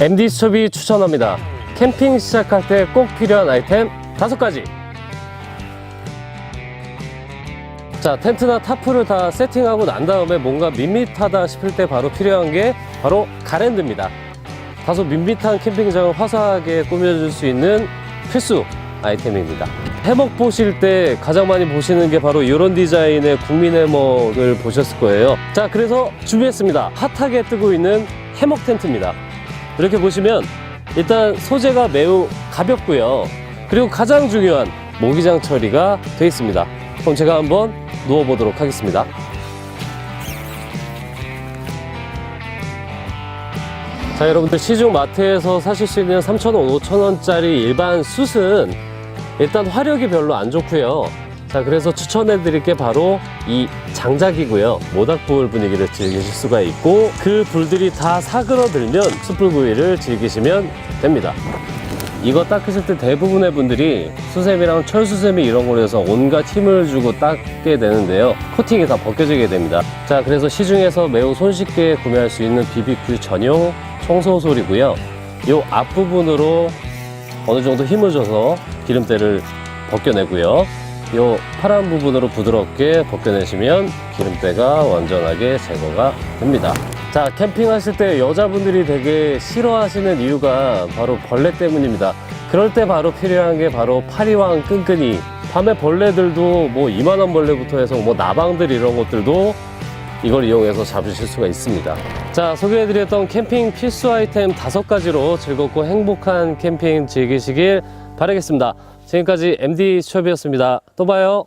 MD 수첩이 추천합니다. 캠핑 시작할 때 꼭 필요한 아이템 다섯 가지. 자, 텐트나 타프를 다 세팅하고 난 다음에 뭔가 밋밋하다 싶을 때 바로 필요한 게 바로 가랜드입니다. 다소 밋밋한 캠핑장을 화사하게 꾸며줄 수 있는 필수 아이템입니다. 해먹 보실 때 가장 많이 보시는 게 바로 이런 디자인의 국민 해먹을 보셨을 거예요. 자, 그래서 준비했습니다. 핫하게 뜨고 있는 해먹 텐트입니다. 이렇게 보시면 일단 소재가 매우 가볍고요. 그리고 가장 중요한 모기장 처리가 되어 있습니다. 그럼 제가 한번 누워보도록 하겠습니다. 자, 여러분들 시중 마트에서 사실 수 있는 3,000원, 5,000원짜리 일반 숯은 일단 화력이 별로 안 좋고요. 자, 그래서 추천해 드릴 게 바로 이 장작이고요. 모닥불 분위기를 즐기실 수가 있고 그 불들이 다 사그러들면 숯불구이를 즐기시면 됩니다. 이거 닦으실 때 대부분의 분들이 수세미랑 철수세미 이런 걸로 해서 온갖 힘을 주고 닦게 되는데요. 코팅이 다 벗겨지게 됩니다. 자, 그래서 시중에서 매우 손쉽게 구매할 수 있는 BBQ 전용 청소솔이고요. 이 앞부분으로 어느 정도 힘을 줘서 기름때를 벗겨내고요. 이 파란 부분으로 부드럽게 벗겨내시면 기름때가 완전하게 제거가 됩니다. 자, 캠핑하실 때 여자분들이 되게 싫어하시는 이유가 바로 벌레 때문입니다. 그럴 때 바로 필요한 게 바로 파리왕 끈끈이. 밤에 벌레들도 뭐 이만한 벌레부터 해서 뭐 나방들 이런 것들도 이걸 이용해서 잡으실 수가 있습니다. 자, 소개해드렸던 캠핑 필수 아이템 다섯 가지로 즐겁고 행복한 캠핑 즐기시길 바라겠습니다. 지금까지 MD 수첩이었습니다. 또 봐요.